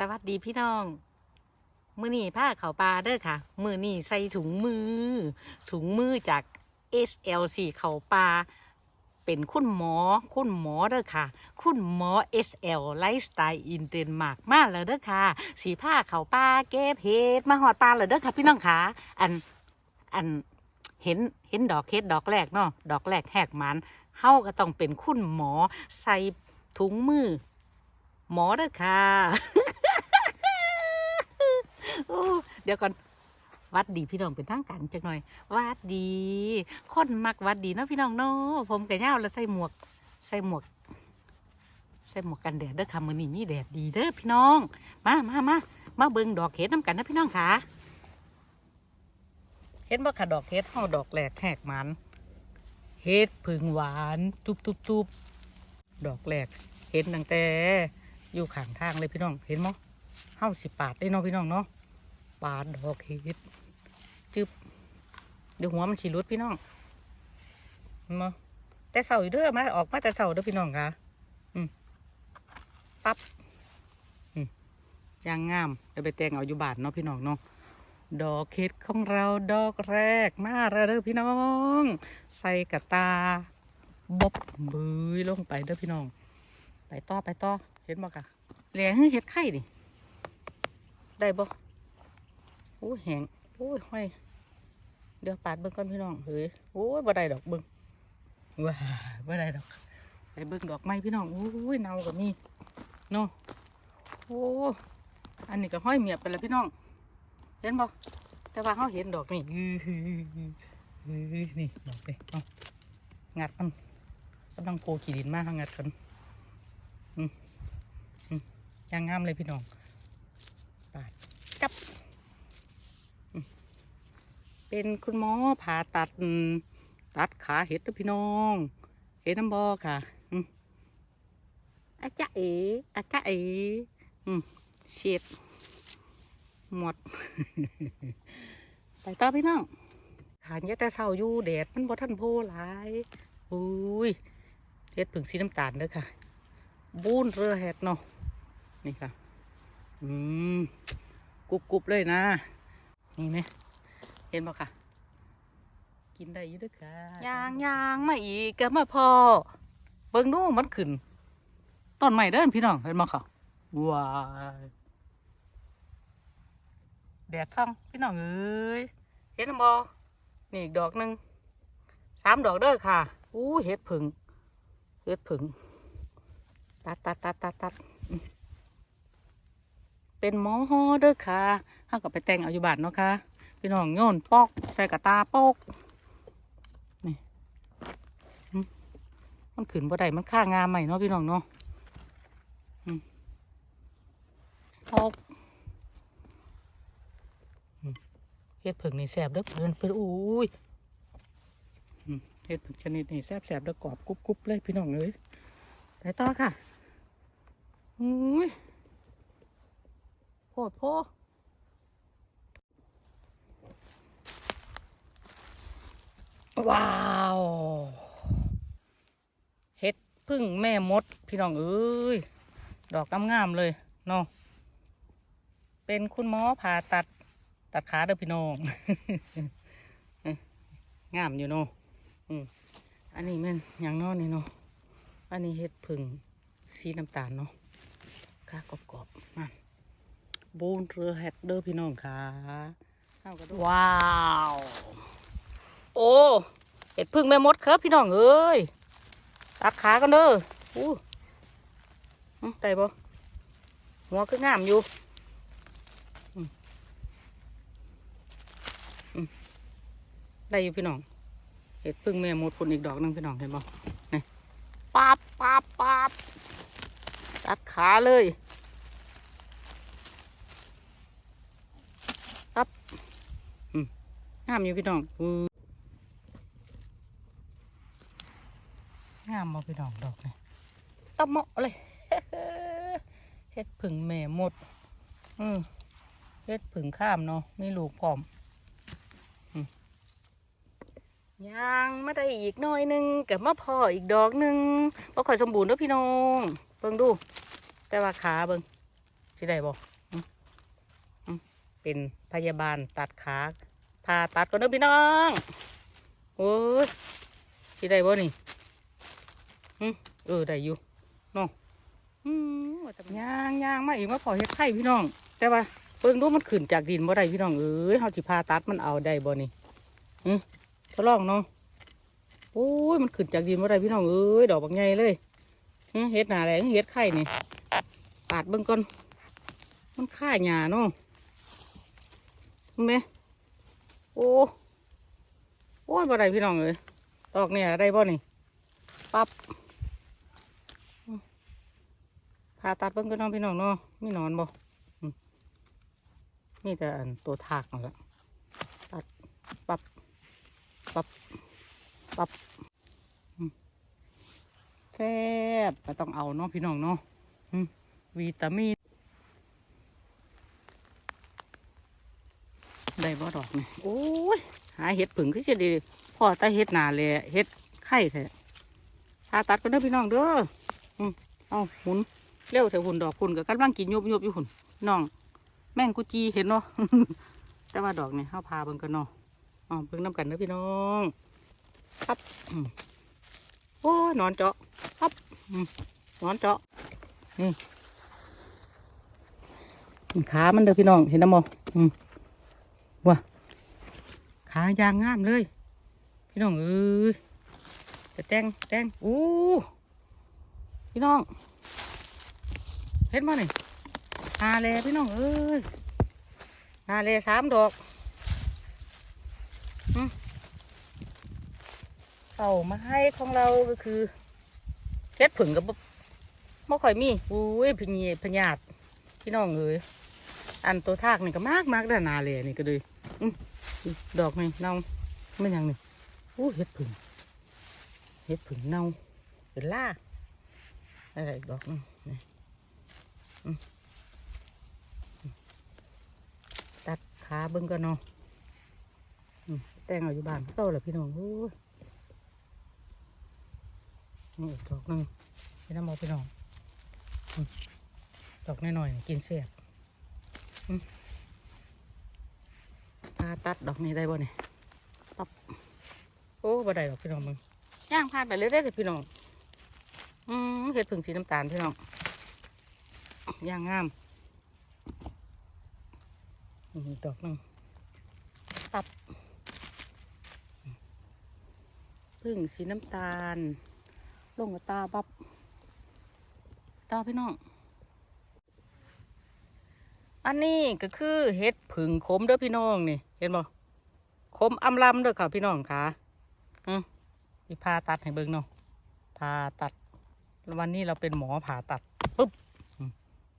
สวัสดีพี่น้อง มือนี่ผ้าเขาวปลาเด้อค่ะ มือนี่ใส่ถุงมือ ถุงมือจาก SLC เขาปลาเป็นคุณหมอ คุณหมอเด้อค่ะ คุณหมอ SL ไลฟ์สไตล์อินเดนมาร์กมาแล้วเด้อค่ะ สีผ้าเขาวปลาเก็บเห็ดมาหอดปลาแล้วเด้อค่ะ พี่น้องค่ะอันอันเห็นเห็นดอกเห็ดดอกแรกเนาะดอกแรกแหกมันเฮาก็ต้องเป็นคุณหมอใส่ถุงมือ หมอเด้อค่ะ โอ้เดี๋ยวก่อนวัดดีพี่น้องเป็นทางการจักหน่อยวัดดีคนมักวัดดีเนาะพี่น้องเนาะผมกะย่าแล้วใส่หมวก ใส่หมวก ใส่หมวกกันแดดเด้อค่ะมื้อนี้มีแดดดีเด้อพี่น้อง มามามามาเบิ่งดอกเห็ดน้ำกันนะพี่น้องค่ะเห็นบ่ค่ะดอกเห็ดเฮาดอกแหลกแหกมันเห็ดผึ่งหวานตุบตุบตุบดอกแหลกเห็นตั้งแต่อยู่ข้างทางเลยพี่น้องเห็นมั้เฮาสิปาดได้เนาะพี่น้องเนาะ ปาดดอกเห็ดจึบเดี๋ยวหัวมันฉีรุดพี่น้องเห็นมั้แต่เสาอยู่เด้อมาออกมาแต่เสาเด้อพี่น้องค่ะอืมปั๊บอืมยางงามเดี๋ยวไปแต่งเอาอยู่บาทเนาะพี่น้องเนาะดอกเห็ดของเราดอกแรกมาแล้วเด้อพี่น้อง ใส่กระตาบบบบืยลงไปเด้อพี่น้อง ไปต่อไปต่อเห็นบ่กะแหล่ให้เห็ดไข่ดิได้บ่ โอ้ยแหงโอ้ยห้อย เดี๋ยวปาดเบิ่งก่อนพี่น้องเฮ้ยโอ้ยบ่ได้ดอกเบิ่งว้าบ่ได้ดอกไปเบิ่งดอกไม้พี่น้องโอ้ยเนากับมีเนาะโอ้อันนี้ก็ห้อยเมียบไปแล้วพี่น้อง เห็นบ่แต่ว่าเขาเห็นดอกนี้นี่ดอกเลยเอางัดมันกำลังโกขีดินมากงัดกันอืมอืมยางงามเลยพี่น้องปาดจับ เป็นคุณหมอผ่าตัดอืมตัดขาเห็ดเด้อพี่น้อง เห็นน้ำบอค่ะอืมอาจารย์เอ๋อาจารย์เอ๋อืมเฉียดหมด ไปต่อพี่น้องขานยะแต่เศร้าอยู่แดดมันบ่ทันโพหลายอุ้ยเฮ็ดผึ่งสีน้ำตาลเด้อค่ะ บูนเรือแฮดเนาะนี่ค่ะ อืมกรุบกรุบๆเลยนะ นี่ไหม เห็นบ่ค่ะ กินได้อยู่ด้อค่ะยางยางมาอีกก็มาพอ เบิ่งดูมันขึ้นต้นใหม่เด้อพี่น้องเห็นบ่ค่ะว้ายแดดซ่องพี่น้องเอ้ยเห็นบ่นี่อีกดอกหนึ่งสามดอกเด้อค่ะอู้เห็ดผึ่งเห็ดผึ่งตัดตัดตัดตัดตัดเป็นหมอฮอเด้อค่ะห้ากับไปแต่งเอาอยู่บ้านเนาะค่ะ พี่น้องโยนปอกใส่กระตาปอกนี่มันขึ้นบ่ได้มันค่างามใหม่เนาะพี่น้องเนาะอืมพอกเฮ็ดผึ่งนี่แสบเด้อเพิ่นเพิ่นอุ้ยเฮ็ดผึ่งชนิดนี่แสบแสบเด้อกรอบกรุบกรุบเลยพี่น้องเอ้ยไปต่อค่ะอุ้ยโพดโพ ว้าวเฮ็ดพึ่งแม่มด พี่น้องเอ้ยดอกงามๆเลยเนาะเป็นคุณหมอผ่าตัดตัดขาเด้อพี่น้องงามอยู่เนาะอืมอันนี้แม่นอย่างเนอนี่เนาะอันนี้เฮ็ดพึ่งสีน้ำตาลเนาะข้ากรอบๆมันบูนเรือแฮดเด้อพี่น้องค่ะเอาว้าว โอ้เห็ดพึ่งแม่มดครับพี่น้องเอ้ยตัดขากันเด้ออู้ได้บ่หัวคืองามอยู่ได้อยู่พี่น้องเห็ดพึ่งแม่มดพุ่นอีกดอกหนึงพี่น้องเห็นบ่นี่ปั๊บปั๊บปั๊บตัดขาเลยปั๊บงามอยู่พี่น้องามบ่พี่น้องดอกนี่ตะเหมาะเลยเฮ็ดผึ่งแม่หมด อืมเฮ็ดผึ่งข้ามเนาะไมีลูกพร้อมยังไม่ได้อีกหน้อยนึงกับมาพออีกดอกนึงบ่ค่อยสมบูรณ์เด้อพี่น้องเบิ่งดู แต่ว่าขาเบิ่งสิได้บ่อืมอืมเป็นพยาบาลตัดขาผ่าตัดก่อนเด้อพี่น้อง โอ้ยสิได้บ่นี่ เออได้อยู่เนาะอืมว่าแต่ย่างย่างมาอีกมาขอเฮ็ดไข่พี่น้อง แต่ว่าเบิ่งดูมันขึ้นจากดินบ่ได้พี่น้องเอ้ยเฮาสิผ่าตัดมันเอาได้บ่นี่อืมทดลองเนาะโอ้ยมันขึ้นจากดินบ่ได้พี่น้องเอ้ยดอกบักใหญ่เลยอืมเฮ็ดหน้าแหลงเฮ็ดไข่นี่ปาดเบิ่งก่อนมันค่าหญ้าเนาะเห็นไหมโอ้โอ้ยบ่ได้พี่น้องเลยดอกเนี่ยได้บ่นี่ปับอืม ผ่าตัดเบิ่งก่อนเนาะพี่น้องเนาะมีนอนบ่อืมมีแต่อันตัวทากนั่นแหละตัดปับปับปับแซ่บก็ต้องเอาเนาะพี่น้องเนาะวิตามินได้บ่ดอกนี่โอ้ยหาเห็ดผึ่งคือจะดีพ่อตาเห็ดหนาเลยเห็ดไข่แท้พาตัดกันเด้พี่น้องเด้ออืมเอาหมุน เร็วเถอหุ่นดอกคุณกับกำลังกินยบยบอยู่หุ่นน้อง แม่งกุจีเห็นเนาะแต่ว่าดอกเนี่ยเฮาพาเบิ่งกันเนาะอ๋อเบิ่งน้ำกันเด้อพี่น้องครับโอ้นอนเจาะครับนอนเจาะนี่ขามันเด้อพี่น้องเห็นน้ำมออืมว้าขายางงามเลย พี่น้องเอ้ยจะแตงแตงอู้พี่น้อง เห็นมาหนิหาเลพี่น้องเอ้ยหาเลสามดอกเต่ามาให้ของเราก็คือเฮ็ดผึ่งกับบ่บ่ค่อยมีอุ้ยพญีพญาตพี่น้องเอ้ยอันตัวทากนี่ก็มากมากด้านนาเลยนี่ก็เลยดอกนี่เน่าไม่ยังนี่โอ้เห็ดผึ่งเห็ดผึ่งเน่าเป็นล่าอะไรดอกนึง ตัดขาเบิ้งกันเนาะอืมแต่งเอาอยู่บ้านโตแล้วพี่น้องโอ้ยนี่ดอกหนึงพี่น้ำมอพี่น้องดอกน้อยๆกินเสียบพาตัดดอกนี้ได้บ่เนี่ยปั๊บโอ้บ่ได้ดอกพี่น้องมึงย่างพาดไปเรื่อยๆเลยพี่น้องอืมเห็ดผึ่งสีน้ำตาลพี่น้อง ย่างงามนี่ดอกหนึงตับผึ่งสีน้ำตาล ลงกับตาบับตาพี่น้อง อันนี้ก็คือเห็ดผึ่งขมเด้อพี่น้องนี่ เห็นบ่ขมอำลำเด้อค่ะพี่น้องค่ะอืมนี่ผ่าตัดให้เบิ่งเนาะผ่าตัด วันนี้เราเป็นหมอผ่าตัดปุ๊บอืมเ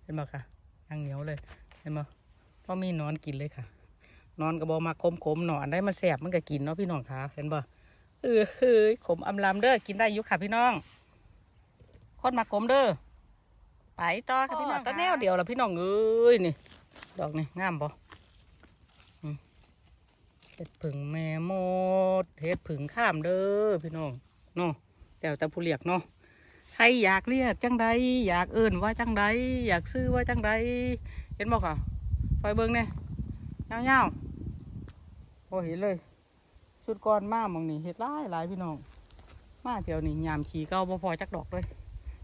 ห็นบ่ค่ะยังเหนียวเลยเห็นบ่พอมีหนอนกินเลยค่ะ นอนก็บอมาคมขมๆหนอนได้มันแสบมันก็กินเนาะพี่น้องค่ะเห็นบ่เออเฮ้ยขมอำลำเด้อกินได้อยุค่ะพี่น้องคนมาขมเด้อไปต่อค่ะพี่น้องตะแนวเดียวละพี่น้องเอ้ยนี่ดอกนี่งามบ่อืมเห็ดผึ่งแม่มดเห็ดผึ่งข้ามเด้อพี่น้องเนาะแต่แต่ผู้เรียกเนาะใครอยากเรียกจังใดอยากเอิ้นว่าจังใดอยากซื้อว่าจังใดเห็นบ่ค่ะไฟเบิ่งเนี่ยเงาวๆโอ้เห็นเลย สุดก่อนมาหมองนี่เห็ดหลายหลายพี่น้อง มาแถวนี้ยามขี่เก้าบ่พอจักดอกเลย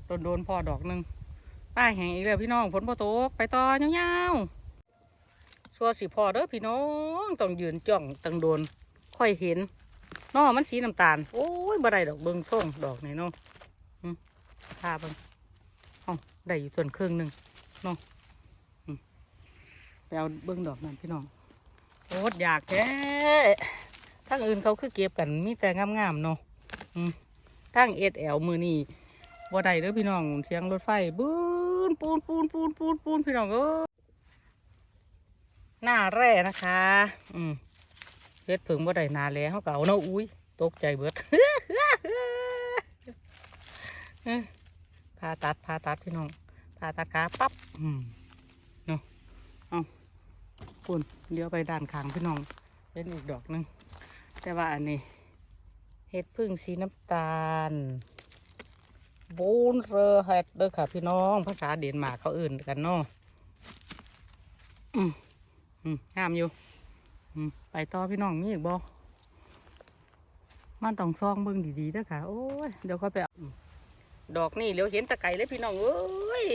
โดนโดนพอดอกหนึ่งป้าแห่งอีกแล้วพี่น้องฝนบ่ตกไปต่อยาวๆสัวสิพอเด้อพี่น้องต้องยืนจ้องตังโดน ค่อยเห็นน้อมันสีน้ำตาล โอ้ยบ่ได้ดอกเบิ่งส่งดอกนี่นาะอืมทาเบิ่งเอาได้อยู่ส่วนครึ่งหนึ่งเนาะอืมไปเอาเบิ่งดอกนั่นพี่น้องโอ้ยอยากแท้ทั้งอื่นเขาคือเก็บกันมีแต่งามๆเนาะอืมทั้งเอ็ดแอลมือนี่บ่ได้เด้อพี่น้องเสียงรถไฟบูนปูนปูนปูนปูนปูนพี่น้องเอ้ยหน้าแร่นะคะ อืมเฮ็ดผึ่งบ่ได้หนาแลเขาเก่าเนาะอุ้ยตกใจเบิด พาตัดพาตัดพี่น้องพาตัดขาปั๊บอืมเนาะเอาปูนเลี้ยวไปด้านข้างพี่น้องเป็นอีกดอกหนึงแต่ว่าอันนี้เฮ็ดพึ่งสีน้ำตาลบูนเรอแฮดเด้อค่ะ พี่น้องภาษาเดนมาร์กเขาอื่นกันเนาะอืมอืมงามอยู่อืมไปต่อพี่น้องมีอีกบ่มันต้องซองเบิ่งดีๆเด้อค่ะ โอ้ยเดี๋ยวก็ไปเอา ดอกนี่เดี๋ยวเห็นตะไคร้เลยพี่น้องเอ้ย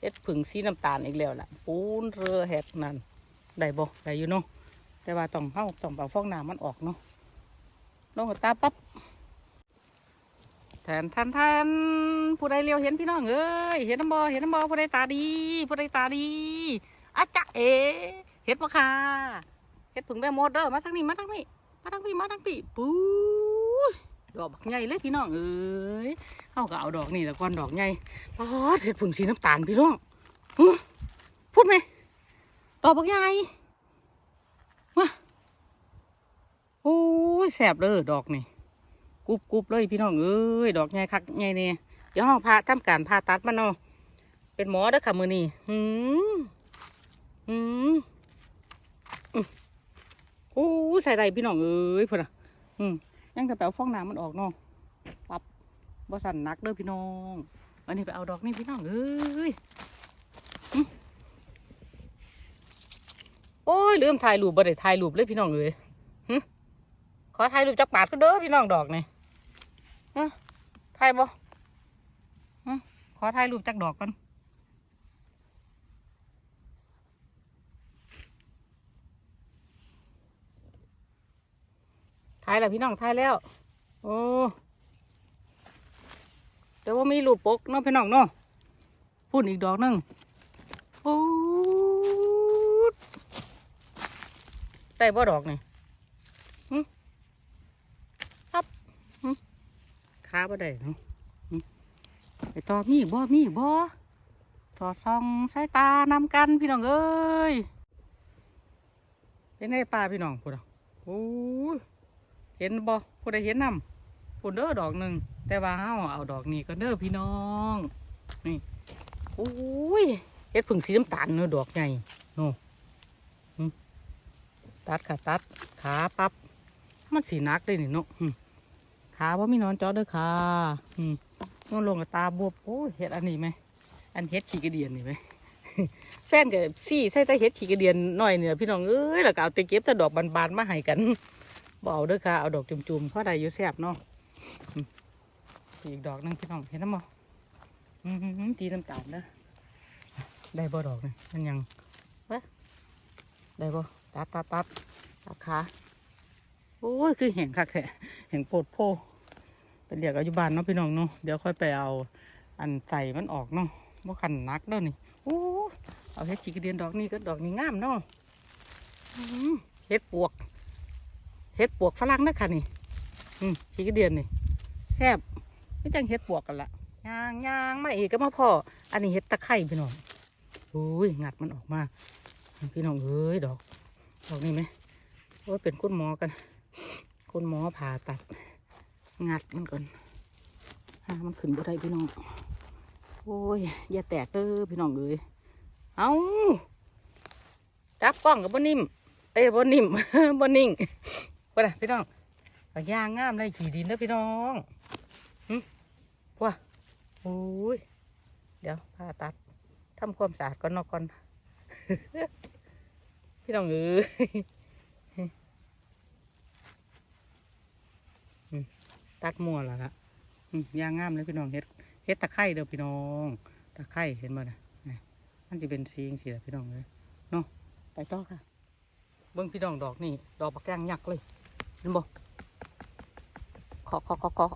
เอ็ดผึ่งสีน้ำตาลอีกแล้วล่ะปูนเรือแหกนั่นได้บ่ได้อยู่เนาะแต่ว่าต้องเข้าต้องเอาฟองน้ำมันออกเนาะลงตาปั๊บแทนทันทันผู้ใดเลี้ยวเห็นพี่น้องเอ้ยเห็นน้ำบอเห็นน้ำบอผู้ใดตาดี ผู้ใดตาดีอาจ๊ะเอเห็ดปะค่ะเห็ดผึ่งได้หมดเด้อมาทางนี้มาทางนี้มาทางพี่มาทางพี่ปู ดอกบักใหญ่เลยพี่น้องเอ้ยเขาก็เอาดอกนี่แล้วก่อนดอกใหญ่ปอดเห็ดผึ่งสีน้ำตาลพี่น้องพูดไหมดอกบักใหญ่มาโอ้ยแสบเลยดอกนี่กรุบกรุบเลยพี่น้องเอ้ยดอกใหญ่คักใหญ่เนี่ยเดี๋ยวห้องพาทำการผ่าตัดมันเนาะเป็นหมอเด้อค่ะมือนี่หืมหืมอื้อโอ้ใส่ไรพี่น้องเอ้ยพุ่อะอืม ยังแต่ไปเอาฟองน้ำมันออกเนาะปรับบ่สั่นนักเด้อพี่น้อง อันนี้ไปเอาดอกนี่พี่น้องเอ้ยโอ้ยลืมถ่ายรูปบ่ได้ถ่ายรูปเลยพี่น้องเอ้ยขอถ่ายรูปจักบาทก็เด้อพี่น้องดอกนี่ถ่ายบ่อื้อขอถ่ายรูปจักดอกก่อน ถ่ายแล้วพี่น้องถ่ายแล้ว โอ้แต่ว่ามีรูปปกเนาะพี่น้องเนาะพูดอีกดอกนึงโอ้ดได้บ่ดอกนี่ครับขาบ่ได้เนาะไปต่อมีบ่มีบ่ถอดซองสายตานำกันพี่น้องเอ้ยเป็นไงป่าพี่น้องพูดอะโอ้ เห็นบ่ผู้ใดเห็นนำพูดเด้อดอกหนึ่งแต่ว่าเฮาเอาดอกนี้ก็เด้อพี่น้องนี่โอ้ยเฮ็ดผึ่งสีน้ำตาลเนื้อดอกใหญ่โน่ตัดค่ะตัดขาปับ๊บมันสีนักเลยนี่เนาะขาว่ามีนอนจอดเด้อค่ะอืมนอนลงกับตาบวบโอ้เห็ดอันนี้ไหมอันเห็ดขีกระเดียนนี่ไหมแฟนกับซี่ใส่แต่เห็ดขีกระเดียนหน่อยเนี่ยพี่น้องเอ้ยแล้วก็เอาตะเก็บแต่ดอกบานๆมาให้กัน บ่เอาเด้อค่ะ เอาดอกจุ่มๆเพราะได้อยู่แซ่บเนาะอีกดอกนึงพี่น้องเห็นน้ำบ่อืมตีน้ำตาลเด้อได้บ่ดอกนี่มันยังว้ยได้บ่ตัดตัดตัดตัดขาโอ้ยคือแห้งคักแท้แห้งโปดโพไปเรียกอายู่บ้านเนาะพี่น้องเนาะเดี๋ยวค่อยไปเอาอันใส่มันออกเนาะบ่ขันนักเด้อนี่โอ้เอาเฮ็ดจีกระเดียนดอกนี้ก็ดอกนี้งามเนาะเฮ็ดปวก เฮ็ดปวกฝรั่งนะค่ะนี่อืมจีกระเดียนนี่แซ่บไม่จังเฮ็ดปวกกันละย่างย่างมาอีกก็มาพ่อ อันนี้เฮ็ดตะไคร้พี่น้องโอ้ยงัดมันออกมา พี่น้องเอ้ยดอกดอกนี้ไหมโอ้ยเป็นคุณหมอกันคุณหมอผ่าตัด งัดมันก่อนหามันขึ้นบ่ได้พี่น้องโอ้ยอย่าแตกเด้อพี่น้องเอ้ยเอาจับกล้องกับบนิ่มเอ้ยบนิ่มบนิ่ง ว่าไพี่น้องยางงามเลยขี่ดินเด้อพี่น้องหึว้าโอ้ย เดี๋ยวผ่าตัดทำความสะอาดก่อนนอกก่อน พี่น้องเอ้ยตัดมัวแล้วล่ะยางงามเลยพี่น้องเฮ็ดเฮ็ดตะไคร้เด้อพี่น้องตะไคร้เห็นบ่นะนี่มันจะเป็นสีจังซี่ล่ะพี่น้องเลยเนาะไปต่อค่ะ เบิ่งพี่น้องดอกนี่ดอกบักแกงยักษ์เลย เห็นบ่เคาะเคาะเคาะเคาะ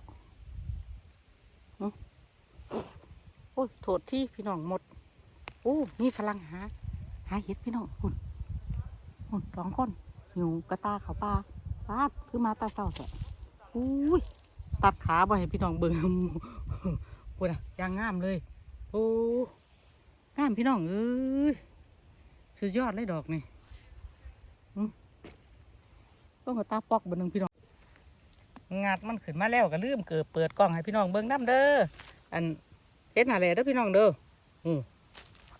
อื้อโอ้ยโทษที่พี่น้องหมดโอ้นี่ฝรั่งหา หาเห็ดพี่น้องคุณคุณสองคนอยู่กระตาเขาปลาปาดคือมาตาเศร้าแท้อุ้ยตัดขาบ่ให้พี่น้องเบิ่งพูดอะยางงามเลยโอ้งามพี่น้องเอ้ยสุดยอดเลยดอกนี่อืม ต้องกับตาปอกบนหนึ่งพี่น้องงัดมันขึ้นมาแล้วก็ลืมเกิดเปิดกล้องให้พี่น้องเบิ่งน้ำเด้ออันเฮ็ดหาแหลเด้อพี่น้องเด้ออืม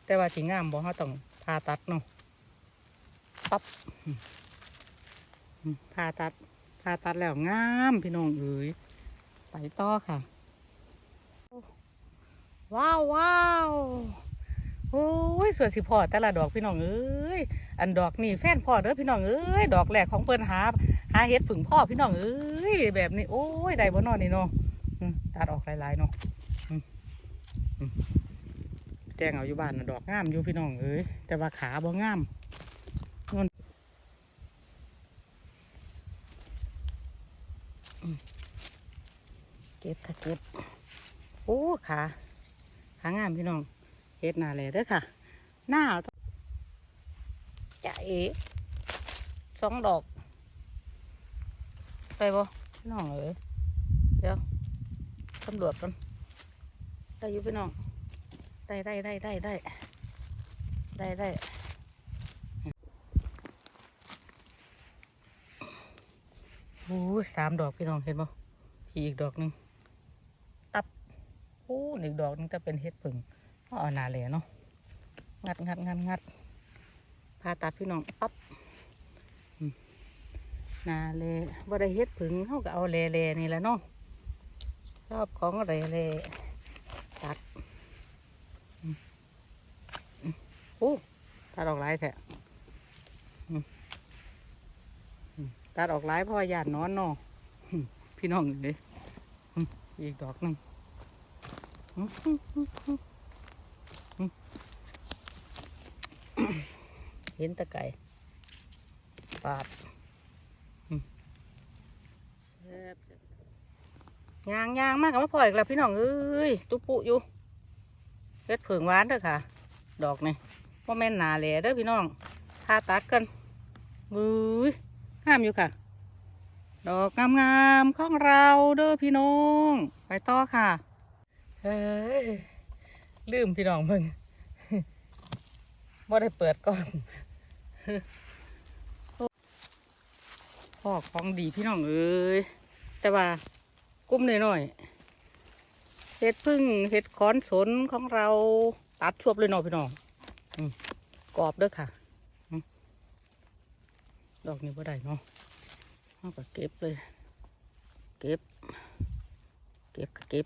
แต่ว่าสิงามบ่เฮาต้องผ่าตัดเนาะปั๊บผ่าตัดผ่าตัดแล้วงามพี่น้องเอ๋ยไปต่อค่ะ ว้าวว้าวโอ้ยสวนสิพอแต่ละดอกพี่น้องเอ้ย อันดอกนี่แฟนพ่อเด้อพี่น้องเอ้ยดอกแรกของเพิ่นหา หาเฮ็ดผึ่งพ่อพี่น้องเอ้ยแบบนี้โอ้ยได้บ่นอนนี่เนาะอืมตัดออกหลายๆเนาะอืมอืมแจ้งเอาอยู่บ้านนะดอกงามอยู่พี่น้องเอ้ยแต่ว่าขาบ่งามนวลอืมเก็บค่ะเก็บโอ้ขาขางามพี่น้องเฮ็ดหนาแลเด้อค่ะ หน้า จะเอ๋สองดอก ไปบ่พี่น้องเอ้ยเดี๋ยวตำรวจกันได้อยู่พี่น้อง ได้ได้ได้ได้ได้ได้ได้โอ้สามดอกพี่น้องเห็นบ่พี่อีกดอกหนึ่งตับโอ้อีกดอกนึงจะเป็นเฮ็ดผึ่งเอาหนาแหลเนาะงัดงัดงัดงัด ผ่าตัดพี่น้องปั๊บนาแหลบ่ได้เฮ็ดผึ่งเขาก็เอาแหลแหลนี่แหละเนาะชอบของแหลแหลตัดโอ้ตัดออกหลายแท้ตัดออกหลายเพราะว่าญาตินอนเนาะอืมพี่น้องเลยอีกดอกหนึ่งอืม เห็นตะไก่ปาดแซ่บยางยางมากกับมะพร้าวอีกแล้วพี่น้องเอ้ยตุ๊ปุอยู่เฮ็ดเผิงหวานเด้อค่ะ ดอกนี่ว่าแม่นหนาแหล่เด้อพี่น้องทาตัดกันมือยงามอยู่ค่ะ ดอกงามๆของเราเด้อพี่น้อง ไปต่อค่ะเฮ้ยลืมพี่น้องเพิ่งบ่ได้เปิดก่อน พ่อของดีพี่น้องเอ้ยแต่ว่ากุ้มหน่อยๆเห็ดพึ่งเห็ดขอนสนของเราตัดชวบเลยเนาะพี่น้องอกรอบเด้อค่ะ ดอกนี้บ่ได้เนาะเอาก็เก็บเลย เก็บ เก็บก็เก็บ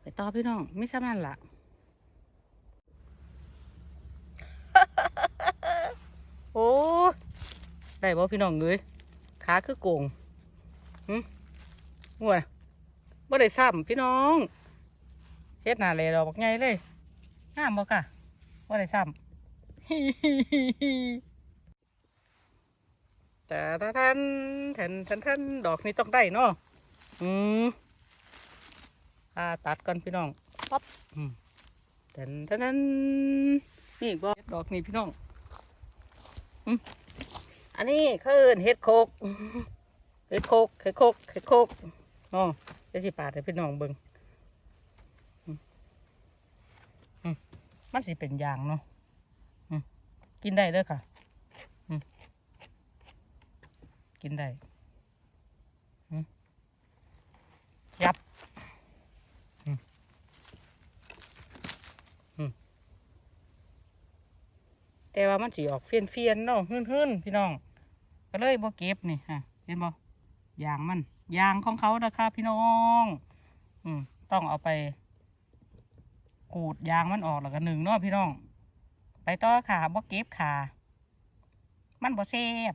ไปต่อพี่น้องไม่สำนั่นละ โอ้ได้บ่พี่น้องเอ้ยขาคือโกงหึหัวบ่ได้ซ้ำพี่น้องเฮ็ดหน้าเลยดอกบักใหญ่เลยงามบ่ค่ะบ่ได้ซ้ำแต่ถ้าท่านท่านท่านท่านดอกนี้ต้องได้เนาะอืมอ่าตัดก่อนพี่น้องป๊อปอืมเต้นเต้นเต้นนี่บ่ดอกนี่พี่น้อง อันนี้คือเห็ดโคกเห็ดโคกเห็ดโคกเห็ดโคกอ๋อจะสิปาดให้พี่น้องเบิ่งมันสิเป็นยางเนาะกินได้เด้อค่ะ กินได้ยับ แต่ว่ามันสีออกเฟียนเฟียนเนาะหื้นหื้นๆพี่น้อง ก็เลยบ่เก็บนี่ฮะเห็นบ่ยางมันยางของเขานะคะพี่น้อง อืมต้องเอาไปขูดยางมันออกแล้วก็หนึ่งเนาะพี่น้อง ไปต่อค่ะบ่เก็บค่ะมันบ่เซฟ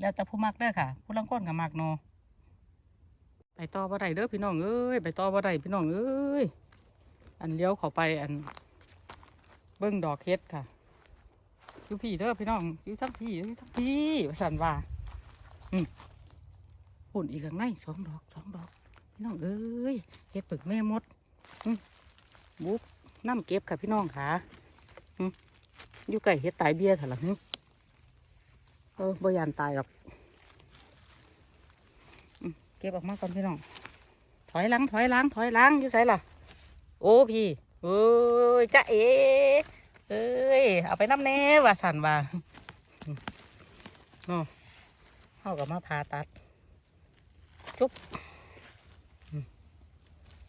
แล้วแต่ผู้มักเด้อค่ะ ผู้ลังก้นกับมักเนาะไปต่อบ่ได้เด้อพี่น้องเอ้ยไปต่อบ่ได้พี่น้องเอ้ยอันเลี้ยวเข้าไปอัน เบิ้งดอกเฮ็ดค่ะ อยู่พี่เด้อพี่น้องอยู่ทั้งพี่อยู่ทั้งพี่สันว่าอืมหุ่นอีกข้างในสองดอกสองดอกพี่น้องเอ้ยเฮ็ดปึกแม่มดอืมบุ๊กน้ำเก็บค่ะพี่น้องค่ะอืมอยู่ใกล้เฮ็ดตายเบี้ยถล่ะหึเออบ่ยานตายหรอกเก็บออกมาก่อนพี่น้อง ถอยหลังถอยหลังถอยหลังอยู่ไสล่ะ โอ้พี่เอ้ยจ้าเอ เอ้ย เอาไปน้ำแน่ว่าสันว่าเนาะเข้ากับมาพาตัด จุ๊บอืม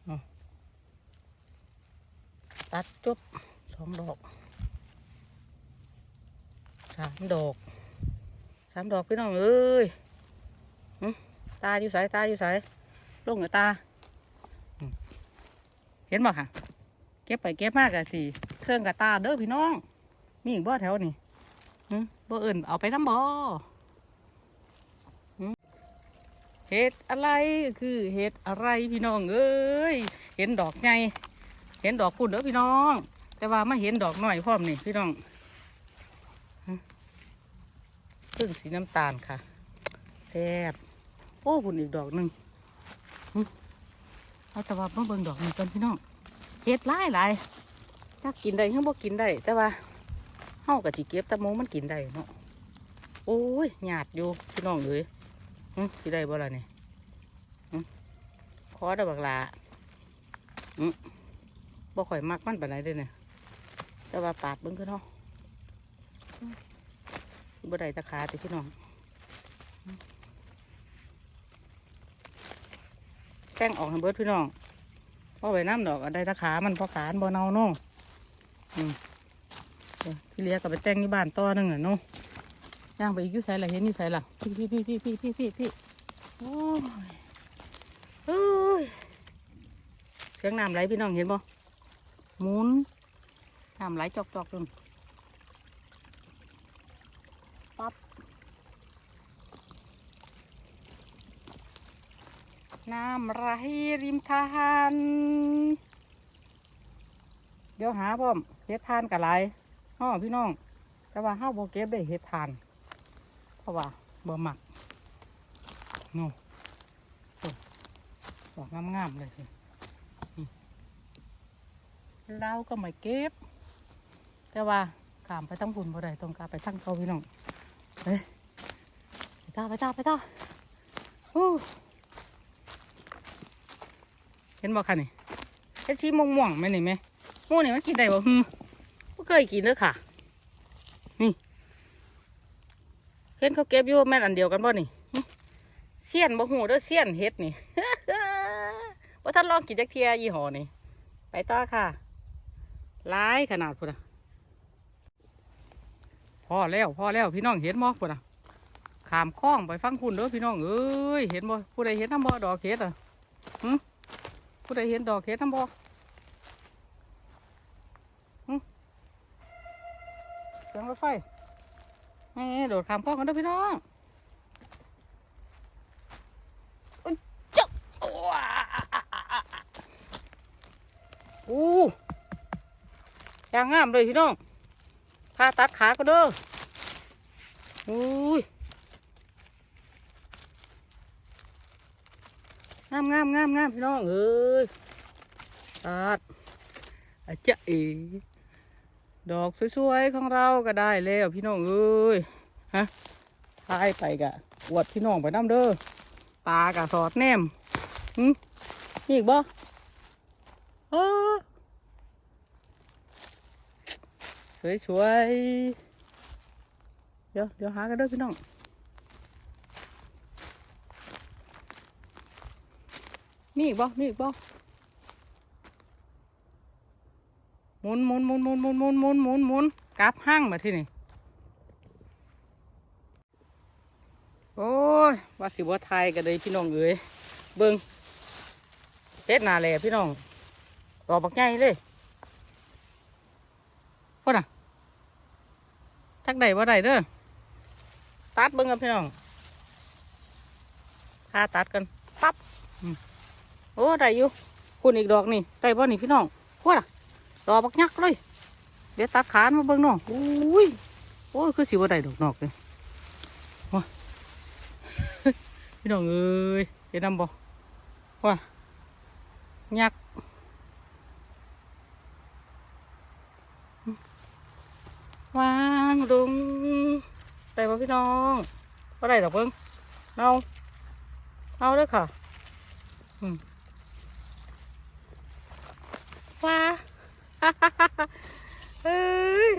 เนาะตัดจุ๊บสองดอกสามดอกสามดอกพี่น้องเอ้ยหึตาอยู่ใสตาอยู่ใสลงเหรอตาอืมเห็นบ่ค่ะ เก็บไปเก็บมากอะสิเครื่องกระตาเด้อพี่น้อง มีอีกบ่แถวนี่บ่อิ่นเอาไปน้ำบ่เห็ดอะไรคือเห็ดอะไรพี่น้องเอ้ยเห็นดอกไงเห็นดอกพุ่นเด้อพี่น้อง แต่ว่ามาเห็นดอกหน่อยพร้อมนี่พี่น้องหึพึ่งสีน้ำตาลค่ะแซ่บโอ้พุ่นอีกดอกหนึ่งเอาแต่ว่ามาเบิ่งดอกนี้กันพี่น้อง เห็ดหลายหลายถ้ากินได้เฮาบ่กินได้ แต่ว่าเฮาก็สิเก็บแตะโมมันกินได้เนาะ โอ้ยหยาดอยู่พี่น้องเอ้ยหึสิได้บ่ล่ะนี่หึขอดบักลาหึบ่ข่อยมักมันปานใดเด้เนี่ยแต่ว่าปาดเบิ่งคือเนาะบ่ได้ตะขาติพี่น้องแต่งออกให้เบิดพี่น้อง พ่อใบน้ำดอกได้ตะขามันพอขานบอเนาโน่ที่เลี้ยกับไปแจ้งที่บ้านต้อนึงอะเนาะย่างไปอีกยุ่ใส่ละเห็นนี่ใส่ละพี่พี่พี่พี่พี่พี่พี่โอ้ยเอ้ยรื่องน้ำไหลพี่น้องเห็นบ่หมุนน้ำไหลจอกๆจน น้ำไหลริมทานเดี๋ยวหาพร้อมเห็ดทานกับไรห่อพี่น้อง แต่ว่าห้าโบเก็บได้เห็ดทาน เพราะว่าบ่หมักโน่โอ้ดอกงามๆเลยเราก็ไม่เก็บ แต่ว่าขามไปทั้งบุญบ่ได้ต้องกาไปทั้งเขาพี่น้องเฮ้ยไปต่อไปต่อไปต่ออู้ ห็นบ่คะนี่เห็ดชีม่วงๆไหมนี่ไหมหมูนี่มันกินได้บ่ฮึมบ่เคยกินเลยค่ะ นี่ เห็นเขาเก็บอยู่แม่นอันเดียวกันบ่นี่เสี้ยนบ่หูเด้อเสี้ยนเฮ็ดนี่ว่าท่านลองกินจักเทียยี่ห้อนี่ไปต่อค่ะหลายขนาดพุ่นอะพอแล้วพอแล้วพี่น้องเห็นบ่พุ่นอะขามคล้องไปฟังคุณเด้อพี่น้องเอ้ยเห็นบ่ผู้ใดเห็นน้ำบ่ดอกเห็ดอะหึ ผู้ใดเห็นดอกเห็ดน้ำบ่เสียงรถไฟแม่โดดข้ามคลองกันด้อพี่น้องอุ๊ยเจ้าโอ้อะอะอะอะอะอะอู้ยางงามเลยพี่น้องพาตัดขาก็เด้ออุ้ย งามงามงามงามพี่น้องเอ้ยตัดอาจจะเอดอกสวยๆของเราก็ได้แล้วพี่น้องเอ้ยฮะพายไปกะอวดพี่น้องไปน้ำเด้อตากะสอดแนมหึนี่อีกบ่เออสวยๆเดี๋ยวเดี๋ยวหากันเด้อพี่น้อง มีอีกบ่มีอีกบ่หมุนหมุนหมุนหมุนหมุนหมุนหมุนหมุนหมุนกลับห้างมาที่นี่โอ้ยว่าสิว่าไทยกันเลยพี่น้องเอ้ยเบิ้งเฮ็ดนาแหล่พี่น้องรอบักใหญ่เลยพ่อน่ะทักใดว่าใดเด้อตัดเบิ้งกับพี่น้องพาตัดกันปั๊บอืม โอ้ได้อยู่คุณอีกดอกนี่ได้บ่นี่พี่น้องพ่อน่ะดอกบักยักเลย เดี๋ยวตัดขานมาเบิ่งน้องอุ้ยโอ้ยคือสิว่าได้ดอกนอกเลยโอ้ยพี่น้องเอ้ยเห็นนำบ่ว่ายักวางลงได้บ่พี่น้องว่ได้ดอกเบิ่งเอาเอาเด้ค่ะ อืม ว้าเฮ้ย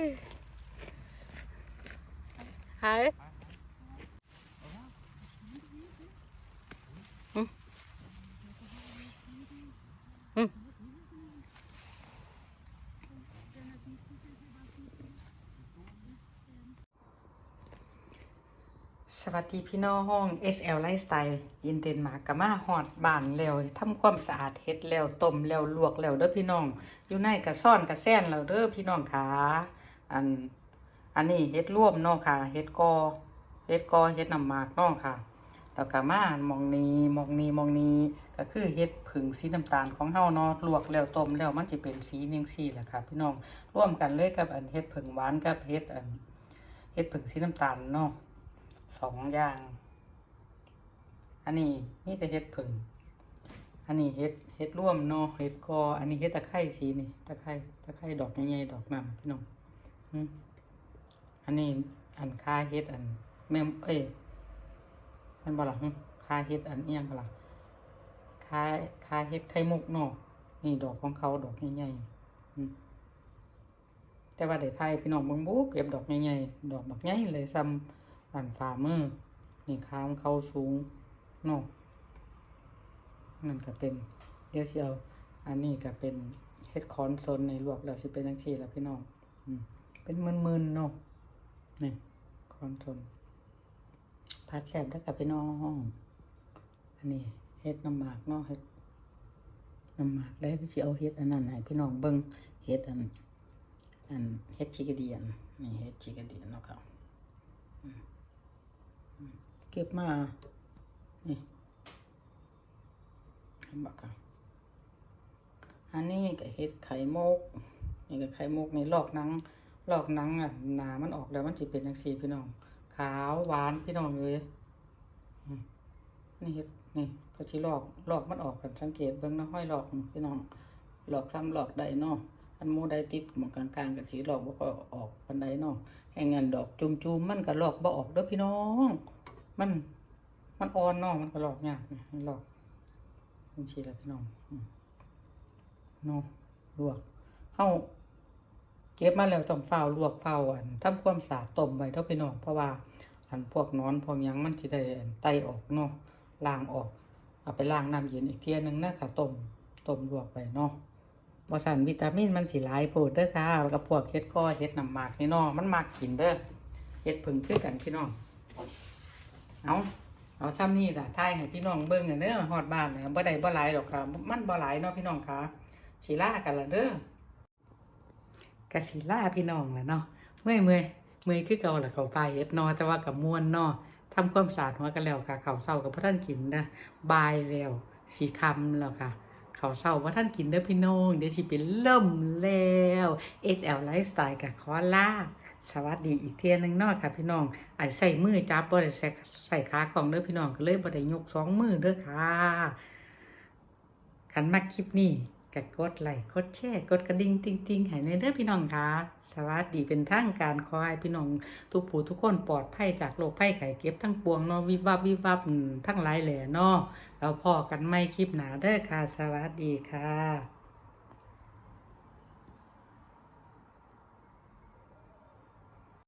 หายอืมอืมส วัสดีพี่น้องห้อง SL Lifestyle ยินเดนมาร์กกมาฮอดบ้านแล้วทำความสะอาดเฮ็ดแล้วต้มแล้วลวกแล้วเด้อพี่น้อง อยู่ในกระซ่อนกระแซ่นแล้วเด้อพี่น้องขาอันอันนี้เฮ็ดร่วมเนาะค่ะเฮ็ดกอเฮ็ดกอเฮ็ดน้ำหมากเนาะค่ะแล้วก็มามองนี้มองนี้มองนี้ก็คือเฮ็ดผึ่งสีน้ำตาลของเฮาเนาะลวกแล้วต้มแล้วมันสิเป็นสีจังซี่แหละค่ะพี่น้องร่วมกันเลยกับอันเฮ็ดผึ่งหวานกับเฮ็ดอันเฮ็ดผึ่งสีน้ำตาลเนาะ สองอย่าง อันนี้มีแต่เห็ดผึ่งอันนี้เห็ดเห็ดร่วมเนาะเห็ดกออันนี้เห็ดตะไคร้สีนี่ตะไคร้ตะไคร้ดอกใหญ่ๆดอกนั่นพี่น้องอันนี้อันค่าเห็ดอันแม่เอ้ยมันบ่ล่ะหึคาเห็ดอันเอียงบ่ล่ะคาค่าเห็ดไข่มุกเนาะนี่ดอกของเขาดอกใหญ่ๆแต่ว่าได้ไทยพี่น้องเบิ่งบุเก็บดอกใหญ่ๆดอกบักใหญ่เลยซ้ำ อันฝ่ามือนี่ค้ามเขาสูงนาะนั่นก็เป็นเดี๋ยวเชียวอันนี้ก็เป็นเฮ็ดคอนโซนในลวกแล้วสิเป็นจังซี่ล่ะพี่น้องอืมเป็นมึนๆเนาะนี่คอนโซนพัดแซ่บได้กับพี่น้อง อันนี้เฮ็ดน้ำหมากเนาะเฮ็ดน้ำหมากได้พี่สิเอาเฮ็ดอันนั้นให้พี่น้องเบิ่งเฮ็ดอันอันเฮ็ดชิกาเดียนนี่เฮ็ดชิกาเดียนเนาะครับ ก็บมา นี่บักค่ะอันนี้ก็เห็ดไข่มก นี่ก็ไข่มกนี่ลอกนังลอกนังอะหนามันออกแล้วมันจะเป็นจังซี่พี่น้อง ขาวหวานพี่น้องเลยนี่เห็ดนี่ก็สิลอกลอกมันออกกันสังเกตเบิ่งนาะห้อยลอกพี่น้องหลอกซ้ำหลอกใดเนาะอันมูใดติดหมองกลางๆก็สิลอกบ่ก็ออกปานใดเนาะแห่งเงั้นดอกจุ่มๆมันก็ลอกบ่ออกเด้อพี่น้อง มัน มันอ่อนเนาะมันก็หลอกยากนะหลอกบัญชีแล้วพี่น้องเนาะลวกเฮาเก็บมาแล้วต้องเฝ้าลวกเฝ้าอันทำความสะอาดต้มไว้เท่าพี่น้องเพราะว่าอันพวกนอนพวกยังมันสิได้ไตออกเนาะล้างออก เอาไปล้างน้ำเย็นอีกเที่ยหนึงนะค่ะต้มต้มลวกไปเนาะบ่ซั่นวิตามินมันสิหลายโพดเด้อค่ะแล้วก็พวกเฮ็ดก้อเฮ็ดน้ำหมากนี่เนาะมันมักกินเด้อเฮ็ดผึ่งคือกันพี่น้อง เอาเอาซ้ำนี่ล่ะทายให้พี่น้องเบิ่งกันเด้อฮอดบ้านเนี่ยบ่ได้บ่หลายดอกค่ะ มันบ่หลายเนาะพี่น้องค่ะสิลากันละเด้อกะสิลาพี่น้องล่ะเนาะเมื่อยเมื่อยเมื่อยคือเก่าล่ะเขาปลาเฮ็ดนาะแต่ว่ากับม่วนนาะทำความสะอาดหัวกันแล้วค่ะเขาวเช้ากับพ่ท่านกินนะบายแล้วสีคำแล้วค่ะเขาวเช้าพ่ท่านกินเด้อพี่น้องเดี๋ยวสิเป็นเริ่มแล้ว XL Lifestyle กับคอล่า สวัสดีอีกเที่ยหนึงนาะค่ะ พี่น้องไอ้ใส่มือจับบ่ได้ใส่ใส่ขากล่องเด้อพี่น้องก็เลยบ่ได้ยกสองมือเด้อค่ะคันมาคลิปนี้ก็กดไลค์กดแชร์กดกระดิ่งติ๊งๆให้ในเด้อพี่น้องค่ะสวัสดีเป็นทางการขอให้พี่น้องทุกผู้ทุกคนปลอดภัยจากโรคภัยไข้เจ็บทั้งปวงเนาะวิบวับวิบวับทั้งหลายแหล่เนาะแล้วพอกันไม่คลิปหนาเด้อค่ะ สวัสดีค่ะ